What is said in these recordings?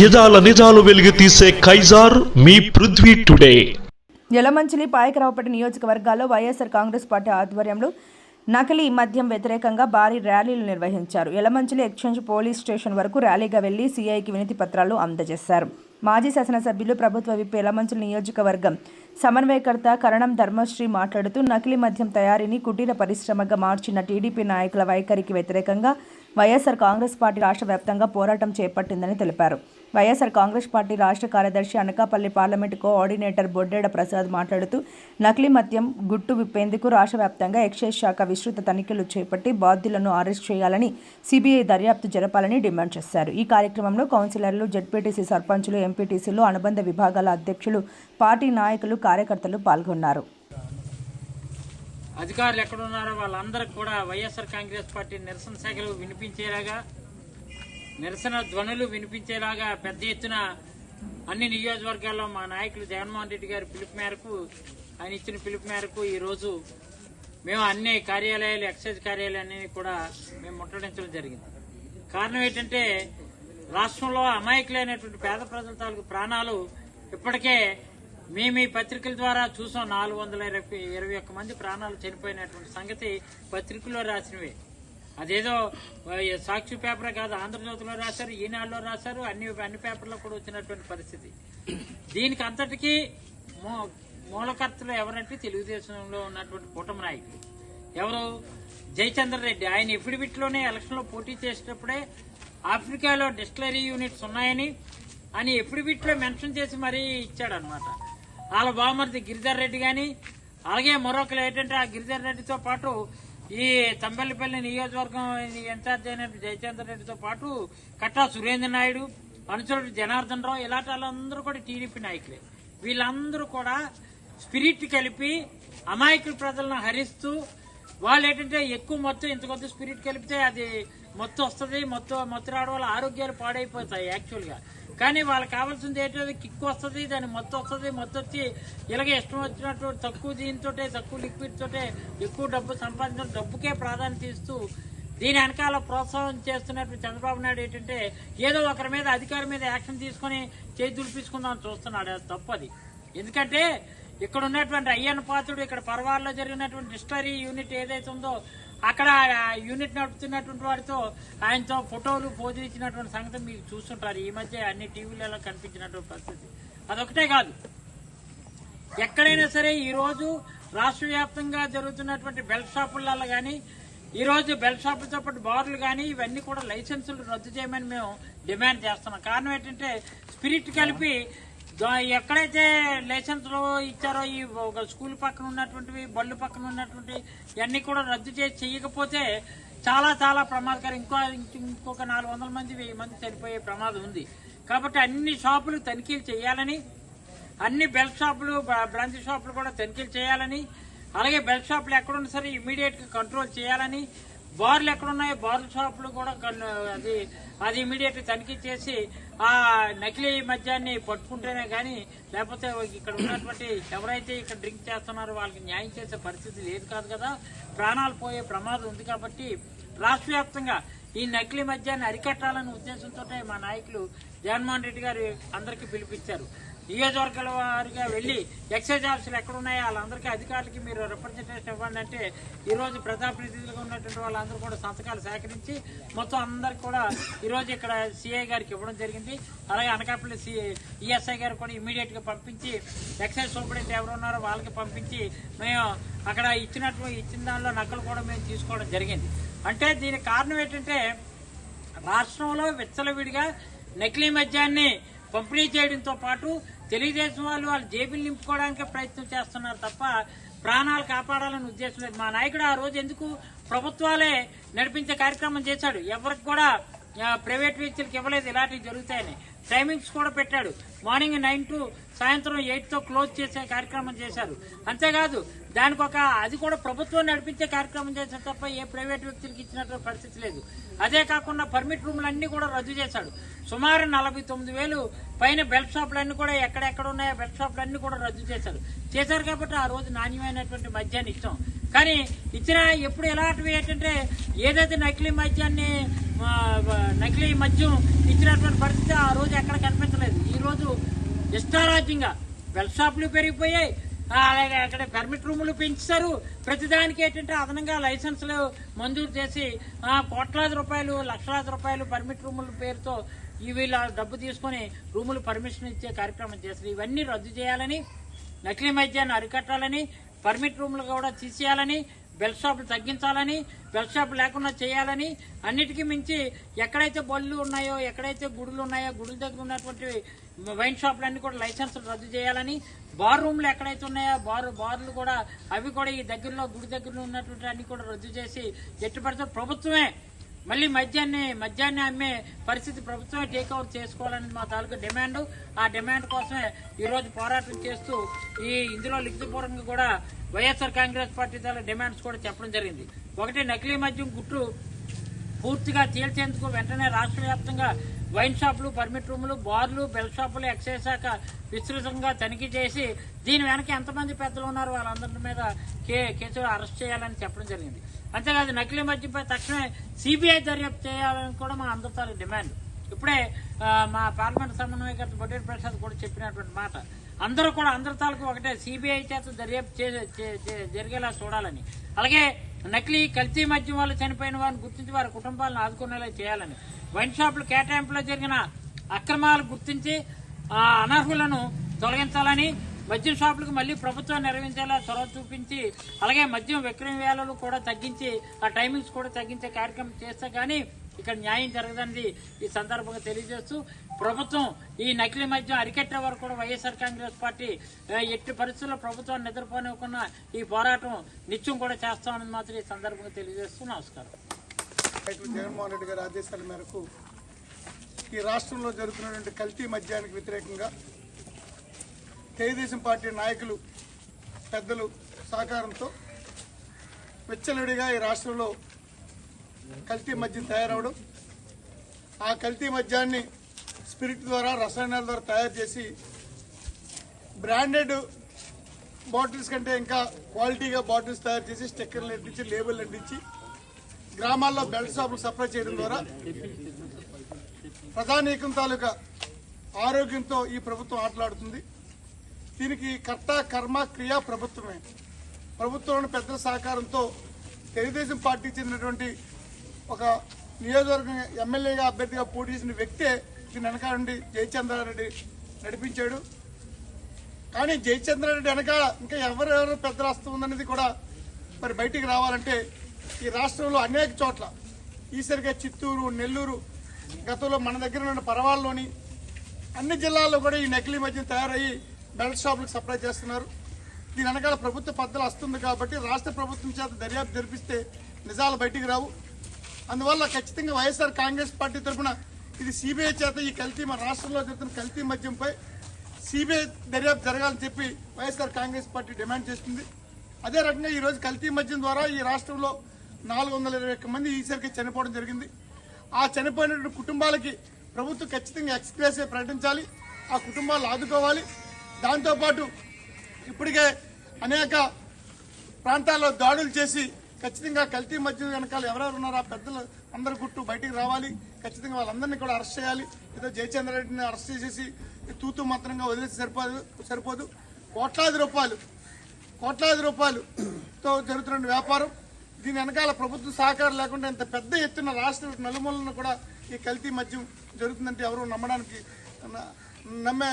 యదాల నిజాలు వెలుగు తీసే కైజార్ మీ పృథ్వీ టుడే. యలమంచిలి పాయకరావుపేట నియోజకవర్గాల్లో వైఎస్ఆర్ కాంగ్రెస్ పార్టీ ఆధ్వర్యంలో నకిలీ మద్యం వ్యతిరేకంగా భారీ ర్యాలీలు నిర్వహించారు. యలమంచిలి ఎక్స్చేంజ్ పోలీస్ స్టేషన్ వరకు ర్యాలీగా వెళ్ళి సీఐకి వినతి పత్రాలు అందజేశారు. మాజీ శాసనసభ్యులు ప్రభుత్వ విప్ యలమంచిలి నియోజకవర్గం సమన్వయకర్త కరణం ధర్మశ్రీ మాట్లాడుతూ నకిలీ మద్యం తయారీని కుటీర పరిశ్రమగా మార్చిన టీడీపీ నాయకుల వైఖరికి వ్యతిరేకంగా వైఎస్ఆర్ కాంగ్రెస్ పార్టీ రాష్ట్ర వ్యాప్తంగా పోరాటం చేపట్టిందని తెలిపారు. వైఎస్ఆర్ కాంగ్రెస్ పార్టీ రాష్ట్ర కార్యదర్శి అనకాపల్లి పార్లమెంటు కోఆర్డినేటర్ బొడ్డేడ ప్రసాద్ మాట్లాడుతూ నకిలీ మద్యం గుట్టు విప్పేందుకు రాష్ట్ర వ్యాప్తంగా ఎక్సైజ్ శాఖ విస్తృత తనిఖీలు చేపట్టి బాధ్యులను అరెస్ట్ చేయాలని సిబిఐ దర్యాప్తు జరపాలని డిమాండ్ చేశారు. ఈ కార్యక్రమంలో కౌన్సిలర్లు జడ్పీటీసీ సర్పంచులు ఎంపీటీసీలు అనుబంధ విభాగాల అధ్యక్షులు పార్టీ నాయకులు కార్యకర్తలు పాల్గొన్నారు. అధికారులు ఎక్కడున్నారో వాళ్ళందరికీ కూడా వైఎస్ఆర్ కాంగ్రెస్ పార్టీ నిరసన శాఖలు వినిపించేలాగా నిరసన ధ్వనులు వినిపించేలాగా పెద్ద ఎత్తున అన్ని నియోజకవర్గాల్లో మా నాయకులు జగన్మోహన్ రెడ్డి గారి పిలుపు మేరకు ఆయన ఇచ్చిన పిలుపు మేరకు ఈరోజు మేము అన్ని కార్యాలయాలు ఎక్సైజ్ కార్యాలయాన్ని కూడా మేము ముట్టడించడం జరిగింది. కారణం ఏంటంటే రాష్ట్రంలో అమాయకులైనటువంటి పేద ప్రజల తాలూకు ప్రాణాలు ఇప్పటికే మేము ఈ పత్రికల ద్వారా చూసాం నాలుగు వందల ఇరవై ఇరవై ఒక్క మంది ప్రాణాలు చనిపోయినటువంటి సంగతి పత్రికల్లో రాసినవే. అదేదో సాక్షి పేపర్ కాదు ఆంధ్రజ్యోతిలో రాశారు ఈనాడులో రాశారు అన్ని అన్ని పేపర్లో కూడా వచ్చినటువంటి పరిస్థితి. దీనికి అంతటికీ మూ- మూలకర్తలు ఎవరంటే తెలుగుదేశంలో ఉన్నటువంటి కూటమి నాయకులు. ఎవరు? జయచంద్ర రెడ్డి. ఆయన ఎఫిడవిట్ ఎలక్షన్లో ఎలక్షన్లో పోటీ చేసేటప్పుడే ఆఫ్రికాలో డిస్టిలరీ యూనిట్స్ ఉన్నాయని అని ఎఫిడవిట్లో మెన్షన్ చేసి మరీ ఇచ్చాడు అనమాట వాళ్ళ బామర్ది గిరిధర్ రెడ్డి గాని అలాగే మరొకరు ఏంటంటే ఆ గిరిధర్ రెడ్డితో పాటు ఈ తంబెల్లిపల్లి నియోజకవర్గం ఇన్ఛార్జ్ అయిన జయచంద్ర రెడ్డితో పాటు కట్టా సురేంద్ర నాయుడు అనుచరుడు జనార్దన్ రావు ఇలాంటి వాళ్ళందరూ కూడా టీడీపీ నాయకులే. వీళ్ళందరూ కూడా స్పిరిట్ కలిపి అమాయకుల ప్రజలను హరిస్తూ వాళ్ళు ఏంటంటే ఎక్కువ మొత్తం ఇంత కొద్ది స్పిరిట్ కలిపితే అది మొత్తం వస్తుంది మొత్తం మొత్తం రావడం వల్ల ఆరోగ్యాలు పాడైపోతాయి యాక్చువల్గా కానీ వాళ్ళకి కావాల్సింది ఏంటంటే కిక్ వస్తుంది దాని మొత్తం వస్తుంది మొత్తం వచ్చి ఇలాగే ఇష్టం వచ్చినట్టు తక్కువ దీంతో తక్కువ లిక్విడ్ తోటే ఎక్కువ డబ్బు సంపాదించడం డబ్బుకే ప్రాధాన్యత ఇస్తూ దీని వెనకాల ప్రోత్సాహం చేస్తున్నట్టు చంద్రబాబు నాయుడు ఏంటంటే ఏదో ఒకరి మీద అధికారి మీద యాక్షన్ తీసుకొని చేయి దులిపించుకుందాం చూస్తున్నాడు. అది తప్పది ఎందుకంటే ఇక్కడ ఉన్నటువంటి అయ్యన్న పాత్రుడు ఇక్కడ పర్వాల్లో జరిగినటువంటి హిస్టరీ యూనిట్ ఏదైతే ఉందో అక్కడ ఆ యూనిట్ నడుపుతున్నటువంటి వాడితో ఆయనతో ఫోటోలు పోజులు ఇచ్చినటువంటి సంగతి మీకు చూస్తుంటారు. ఈ మధ్య అన్ని టీవీలలో కనిపించినటువంటి పరిస్థితి. అదొకటే కాదు. ఎక్కడైనా సరే ఈరోజు రాష్ట్ర వ్యాప్తంగా జరుగుతున్నటువంటి బెల్ట్ షాపులలో కానీ ఈ రోజు బెల్ట్ షాపులతో పాటు బార్లు కానీ ఇవన్నీ కూడా లైసెన్సులు రద్దు చేయమని మేము డిమాండ్ చేస్తున్నాం. కారణం ఏంటంటే స్పిరిట్ కలిపి ఎక్కడైతే లైసెన్సులు ఇచ్చారో ఈ ఒక స్కూల్ పక్కన ఉన్నటువంటివి బళ్ళు పక్కన ఉన్నటువంటి ఇవన్నీ కూడా రద్దు చేసి చేయకపోతే చాలా చాలా ప్రమాదకరం. ఇంకో ఇంకొక నాలుగు వందల మంది వెయ్యి మంది చనిపోయే ప్రమాదం ఉంది. కాబట్టి అన్ని షాపులు తనిఖీలు చేయాలని అన్ని బెల్ట్ షాపులు బ్రాంచ్ షాపులు కూడా తనిఖీలు చేయాలని అలాగే బెల్ట్ షాపులు ఎక్కడున్నా సరే ఇమీడియట్గా కంట్రోల్ చేయాలని బార్లు ఎక్కడున్నాయో బార్ల షాపులు కూడా అది అది ఇమీడియట్ తనిఖీ చేసి ఆ నకిలీ మద్యాన్ని పట్టుకుంటేనే కానీ లేకపోతే ఇక్కడ ఉన్నటువంటి ఎవరైతే ఇక్కడ డ్రింక్ చేస్తున్నారో వాళ్ళకి న్యాయం చేసే పరిస్థితి లేదు కాదు కదా. ప్రాణాలు పోయే ప్రమాదం ఉంది కాబట్టి రాష్ట్ర వ్యాప్తంగా ఈ నకిలీ మద్యాన్ని అరికట్టాలనే ఉద్దేశంతో మా నాయకులు జగన్మోహన్ రెడ్డి గారు అందరికీ పిలిపించారు. నియోజకవర్గాల వారిగా వెళ్ళి ఎక్సైజ్ ఆఫీసులు ఎక్కడున్నాయో వాళ్ళందరికీ అధికారులకి మీరు రిప్రజెంటేషన్ ఇవ్వండి అంటే ఈరోజు ప్రజాప్రతినిధులుగా ఉన్నటువంటి వాళ్ళందరూ కూడా సంతకాలు సేకరించి మొత్తం అందరికి కూడా ఈరోజు ఇక్కడ సిఐ గారికి ఇవ్వడం జరిగింది. అలాగే అనకాపల్లి ఈఎస్ఐ గారు కూడా ఇమీడియట్గా పంపించి ఎక్సైజ్ సూపరింటెండెంట్ ఎవరు ఉన్నారో వాళ్ళకి పంపించి మేము అక్కడ ఇచ్చినట్టు ఇచ్చిన దానిలో నకలు కూడా మేము తీసుకోవడం జరిగింది. అంటే దీనికి కారణం ఏంటంటే రాష్ట్రంలో విచ్చలవిడిగా నకిలీ మద్యాన్ని పంపిణీ చేయడంతో పాటు తెలుగుదేశం వాళ్ళు వాళ్ళ జేబులు నింపుకోవడానికి ప్రయత్నం చేస్తున్నారు తప్ప ప్రాణాలు కాపాడాలని ఉద్దేశం లేదు. మా నాయకుడు ఆ రోజు ఎందుకు ప్రభుత్వాలే నడిపించే కార్యక్రమం చేశాడు? ఎవరికి కూడా ప్రైవేట్ వ్యక్తులకు ఇవ్వలేదు. ఇలాంటివి జరుగుతాయని. టైమింగ్స్ కూడా పెట్టాడు. మార్నింగ్ నైన్ టు సాయంత్రం ఎయిట్తో క్లోజ్ చేసే కార్యక్రమం చేశారు. అంతేకాదు దానికి ఒక అది కూడా ప్రభుత్వం నడిపించే కార్యక్రమం చేశారు తప్ప ఏ ప్రైవేట్ వ్యక్తులకు ఇచ్చినటువంటి పరిస్థితి లేదు. అదే కాకుండా పర్మిట్ రూమ్లన్నీ కూడా రద్దు చేశాడు. సుమారు నలభై తొమ్మిది వేలు పైన బెల్ట్ షాపులన్నీ కూడా ఎక్కడెక్కడ ఉన్నాయో బెల్ట్ షాపులన్నీ కూడా రద్దు చేశారు. చేశారు కాబట్టి ఆ రోజు నాణ్యమైనటువంటి మద్యాన్ని ఇచ్చాం. కానీ ఇచ్చిన ఎప్పుడు ఎలాంటివి ఏంటంటే ఏదైతే నకిలీ మద్యాన్ని నకిలీ మద్యం ఇచ్చినటువంటి పరిస్థితి ఆ రోజు ఎక్కడ కనిపించలేదు. ఈ రోజు ఇష్టారాజ్యంగా బెల్ షాపులు పెరిగిపోయాయి. అలాగే అక్కడ పర్మిట్ రూములు పెంచారు. ప్రతిదానికి ఏంటంటే అదనంగా లైసెన్సులు మంజూరు చేసి కోట్లాది రూపాయలు లక్షలాది రూపాయలు పర్మిట్ రూముల పేరుతో వీళ్ళ డబ్బు తీసుకొని రూములు పర్మిషన్ ఇచ్చే కార్యక్రమం చేస్తారు ఇవన్నీ రద్దు చేయాలని నకిలీ మద్యాన్ని అరికట్టాలని పర్మిట్ రూమ్లు కూడా తీసేయాలని బెల్ షాపులు తగ్గించాలని బెల్ షాప్ లేకుండా చేయాలని అన్నిటికీ మించి ఎక్కడైతే బళ్ళు ఉన్నాయో ఎక్కడైతే గుడులు ఉన్నాయో గుడుల దగ్గర ఉన్నటువంటి వైన్ షాపులన్నీ కూడా లైసెన్సులు రద్దు చేయాలని బార్ రూమ్లు ఎక్కడైతే ఉన్నాయో బార్ బార్లు కూడా అవి కూడా ఈ దగ్గరలో గుడి దగ్గరలో ఉన్నటువంటి అన్ని కూడా రద్దు చేసి ఎట్టి పడితే ప్రభుత్వమే మళ్ళీ మద్యాన్ని మద్యాన్ని అమ్మే పరిస్థితి ప్రభుత్వమే టేక్అవుట్ చేసుకోవాలని మా తాలూకా డిమాండ్ ఆ డిమాండ్ కోసమే ఈరోజు పోరాటం చేస్తూ ఈ ఇందులో లిఖితపూర్వకంగా కూడా వైఎస్ఆర్ కాంగ్రెస్ పార్టీ తాలూకా డిమాండ్స్ కూడా చెప్పడం జరిగింది. ఒకటి నకిలీ మద్యం గుట్టు పూర్తిగా తేల్చేందుకు వెంటనే రాష్ట్ర వ్యాప్తంగా వైన్ షాపులు పర్మిట్ రూములు బార్లు బెల్ షాపులు ఎక్సైజ్ శాఖ విస్తృతంగా తనిఖీ చేసి దీని వెనక ఎంతమంది పెద్దలు ఉన్నారో వాళ్ళందరి మీద కే కేసులు అరెస్ట్ చేయాలని చెప్పడం జరిగింది. అంతేకాదు నకిలీ మద్యంపై తక్షణమే సిబిఐ దర్యాప్తు చేయాలని కూడా మా అందరితో డిమాండ్. ఇప్పుడే మా పార్లమెంట్ సమన్వయకర్త బొడ్డేటి ప్రసాద్ కూడా చెప్పినటువంటి మాట. అందరూ కూడా అందరి తాలకు ఒకటే సిబిఐ చేత దర్యాప్తు చే- జరిగేలా చూడాలని. అలాగే నకిలీ కల్తీ మద్యం వల్ల చనిపోయిన వారిని గుర్తించి వారి కుటుంబాలను ఆదుకునేలా చేయాలని. వైన్ షాపులు కేటాయింపులో జరిగిన అక్రమాలు గుర్తించి ఆ అనర్హులను తొలగించాలని మద్యం షాపులకు మళ్ళీ ప్రభుత్వం నిర్వహించేలా చొరవ చూపించి అలాగే మద్యం విక్రయ వేళలు కూడా తగ్గించి ఆ టైమింగ్స్ కూడా తగ్గించే కార్యక్రమం చేస్తే కానీ ఇక్కడ న్యాయం జరగదండి ఈ సందర్భంగా తెలియజేస్తూ ప్రభుత్వం ఈ నకిలీ మద్యం అరికట్టే వరకు కూడా వైఎస్ఆర్ కాంగ్రెస్ పార్టీ ఎట్టి పరిస్థితుల్లో ప్రభుత్వాన్ని నిద్రపోనివ్వకుండా ఈ పోరాటం నిత్యం కూడా చేస్తామని మాత్రం ఈ సందర్భంగా తెలియజేస్తూ నమస్కారం. జగన్మోహన్ రెడ్డి గారి ఆదేశాల మేరకు ఈ రాష్ట్రంలో జరుగుతున్నటువంటి కల్తీ మద్యానికి వ్యతిరేకంగా తెలుగుదేశం పార్టీ నాయకులు పెద్దలు సహకారంతో విచ్చలవిడిగా ఈ రాష్ట్రంలో కల్తీ మద్యం తయారవడం ఆ కల్తీ మద్యాన్ని స్పిరిట్ ద్వారా రసాయనాల ద్వారా తయారు చేసి బ్రాండెడ్ బాటిల్స్ కంటే ఇంకా క్వాలిటీగా బాటిల్స్ తయారు చేసి స్టిక్కర్లు అంటించి లేబుల్ అంటించి గ్రామాల్లో బెల్ట్ షాపులు సప్లై చేయడం ద్వారా ప్రధానికం తాలూకా ఆరోగ్యంతో ఈ ప్రభుత్వం ఆటలాడుతుంది. దీనికి కర్త కర్మ క్రియ ప్రభుత్వమే. ప్రభుత్వంలోని పెద్దల సహకారంతో తెలుగుదేశం పార్టీకి చెందినటువంటి ఒక నియోజకవర్గం ఎమ్మెల్యేగా అభ్యర్థిగా పోటీ చేసిన వ్యక్తే దీని వెనకాల నుండి జయచంద్రారెడ్డి నడిపించాడు. కానీ జయచంద్రారెడ్డి వెనకాల ఇంకా ఎవరెవరు పెద్దలు వస్తూ ఉందనేది కూడా మరి బయటికి రావాలంటే ఈ రాష్ట్రంలో అనేక చోట్ల ఈసరిగా చిత్తూరు నెల్లూరు గతంలో మన దగ్గర ఉన్న పరవాళ్ళలోని అన్ని జిల్లాల్లో కూడా ఈ నకిలీ మద్యం తయారయ్యి బెల్ట్ షాపులకు సప్లై చేస్తున్నారు. దీని వెనకాల ప్రభుత్వ పద్ధతులు వస్తుంది కాబట్టి రాష్ట్ర ప్రభుత్వం చేత దర్యాప్తు జరిపిస్తే నిజాలు బయటికి రావు. అందువల్ల ఖచ్చితంగా వైఎస్ఆర్ కాంగ్రెస్ పార్టీ తరఫున ఇది సిబిఐ చేత ఈ కల్తీ మన రాష్ట్రంలో జరుగుతున్న కల్తీ మద్యంపై సిబిఐ దర్యాప్తు జరగాలని చెప్పి వైఎస్ఆర్ కాంగ్రెస్ పార్టీ డిమాండ్ చేస్తుంది. అదే రకంగా ఈరోజు కల్తీ మద్యం ద్వారా ఈ రాష్ట్రంలో నాలుగు వందల ఇరవై ఒక్క మంది ఈసరికి చనిపోవడం జరిగింది. ఆ చనిపోయినటువంటి కుటుంబాలకి ప్రభుత్వం ఖచ్చితంగా ఎక్స్ప్రెస్ ప్రకటించాలి. ఆ కుటుంబాలు ఆదుకోవాలి. దాంతోపాటు ఇప్పటికే అనేక ప్రాంతాల్లో దాడులు చేసి ఖచ్చితంగా కల్తీ మధ్య వెనకాల ఎవరెవరు ఉన్నారో ఆ పెద్దలు అందరి గుట్టు బయటికి రావాలి. ఖచ్చితంగా వాళ్ళందరినీ కూడా అరెస్ట్ చేయాలి. ఏదో జయచంద్ర రెడ్డిని అరెస్ట్ చేసేసి తూతు మాత్రంగా వదిలేసి సరిపోదు సరిపోదు. కోట్లాది రూపాయలు కోట్లాది రూపాయలుతో జరుగుతున్న వ్యాపారం. దీని వెనకాల ప్రభుత్వ సహకారం లేకుండా ఇంత పెద్ద ఎత్తున రాష్ట్ర నలుమూలన కూడా ఈ కల్తీ మద్యం జరుగుతుందంటే ఎవరు నమ్మడానికి నమ్మే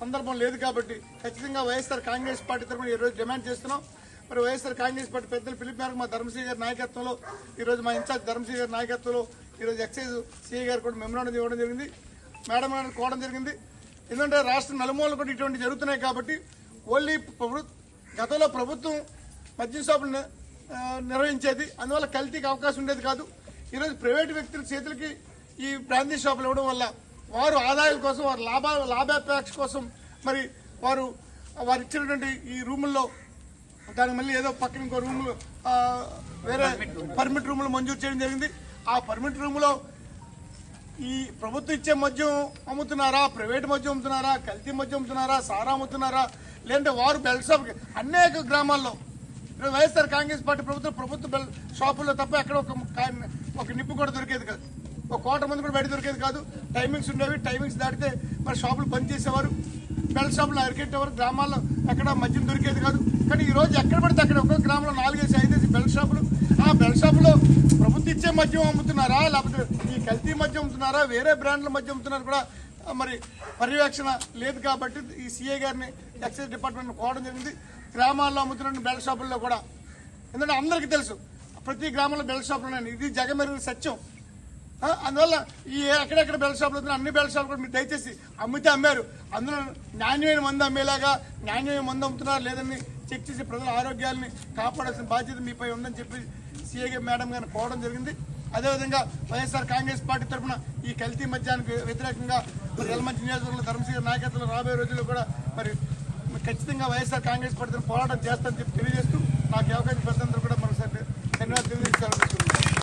సందర్భం లేదు కాబట్టి ఖచ్చితంగా వైఎస్ఆర్ కాంగ్రెస్ పార్టీ తరఫున ఈ రోజు డిమాండ్ చేస్తున్నాం. మరి వైఎస్ఆర్ కాంగ్రెస్ పార్టీ పెద్దలు పిలుపు మేరకు మా ధర్మశ్రీ గారి నాయకత్వంలో ఈరోజు మా ఇన్ఛార్జ్ ధర్మశ్రీ గారి నాయకత్వంలో ఈరోజు ఎక్సైజ్ సిఐ గారు కూడా మెమరాండం ఇవ్వడం జరిగింది. మేడం గారిని కోవడం జరిగింది. ఎందుకంటే రాష్ట్ర నలుమూలలు కూడా ఇటువంటి జరుగుతున్నాయి కాబట్టి ఓన్లీ గతంలో ప్రభుత్వం మద్యం షాపులు నిర్వహించేది. అందువల్ల కల్తీకి అవకాశం ఉండేది కాదు. ఈరోజు ప్రైవేట్ వ్యక్తుల చేతులకి ఈ బ్రాందీ షాపులు ఇవ్వడం వల్ల వారు ఆదాయాల కోసం వారి లాభ లాభాపేక్ష కోసం మరి వారు వారు ఇచ్చినటువంటి ఈ రూముల్లో దానికి మళ్ళీ ఏదో పక్కన ఇంకో రూములు వేరే పర్మిట్ రూములు. మంజూరు చేయడం జరిగింది. ఆ పర్మిట్ రూములో ఈ ప్రభుత్వం ఇచ్చే మద్యం అమ్ముతున్నారా ప్రైవేట్ మద్యం అమ్ముతున్నారా కల్తీ మద్యం అమ్ముతున్నారా సారా అమ్ముతున్నారా లేదంటే వారు బెల్ట్ షాప్ అనేక గ్రామాల్లో వైఎస్ఆర్ కాంగ్రెస్ పార్టీ ప్రభుత్వం ప్రభుత్వ బెల్ షాపుల్లో తప్ప ఎక్కడ ఒక ఒక నిప్పు కూడా దొరికేది కాదు. ఒక కోట మంది కూడా బయట దొరికేది కాదు. టైమింగ్స్ ఉండేవి. టైమింగ్స్ దాటితే మరి షాపులు బంద్ చేసేవారు. బెల్ షాపులు అరికెట్టేవారు. గ్రామాల్లో ఎక్కడ మద్యం దొరికేది కాదు. కానీ ఈ రోజు ఎక్కడ పడితే అక్కడ ఒక్కొక్క గ్రామంలో నాలుగేసి ఐదేసి బెల్ షాపులు ఆ బెల్ షాపులో ప్రభుత్వం ఇచ్చే మద్యం అమ్ముతున్నారా? లేకపోతే ఈ కల్తీ మద్యం అమ్ముతున్నారా? వేరే బ్రాండ్ల మద్యం అమ్ముతున్నారు కూడా మరి పర్యవేక్షణ లేదు కాబట్టి ఈ సీఏ గారిని ఎక్సైజ్ డిపార్ట్మెంట్ కోవడం జరిగింది. గ్రామాల్లో అమ్ముతున్న బెల్ షాపుల్లో కూడా. ఎందుకంటే అందరికీ తెలుసు ప్రతి గ్రామంలో బెల్ షాపులు ఉన్నాయి. ఇది జగమెరుగు సత్యం. అందువల్ల ఈ ఎక్కడెక్కడ బెల్ట్ షాపులు అవుతున్నాయి అన్ని బెల్ట్ షాపులు మీరు దయచేసి అమ్మితే అమ్మారు. అందులో నాణ్యమైన మందు అమ్మేలాగా నాణ్యమైన మందు అమ్ముతున్నారు లేదని చెక్ చేసి ప్రజల ఆరోగ్యాలని కాపాడాల్సిన బాధ్యత మీపై ఉందని చెప్పి సీఏ మేడం గారిని కోవడం జరిగింది. అదేవిధంగా వైఎస్ఆర్ కాంగ్రెస్ పార్టీ తరఫున ఈ కల్తీ మద్యానికి వ్యతిరేకంగా మరి ఎలమంచి నియోజకవర్గంలో ధర్మశీల నాయకత్వంలో రాబోయే రోజుల్లో కూడా మరి ఖచ్చితంగా వైఎస్ఆర్ కాంగ్రెస్ పార్టీ తరఫున పోరాటం చేస్తానని చెప్పి తెలియజేస్తూ నాకు అవకాశం ప్రజలందరూ కూడా మరొకసారి ధన్యవాదాలు తెలియజేస్తాను.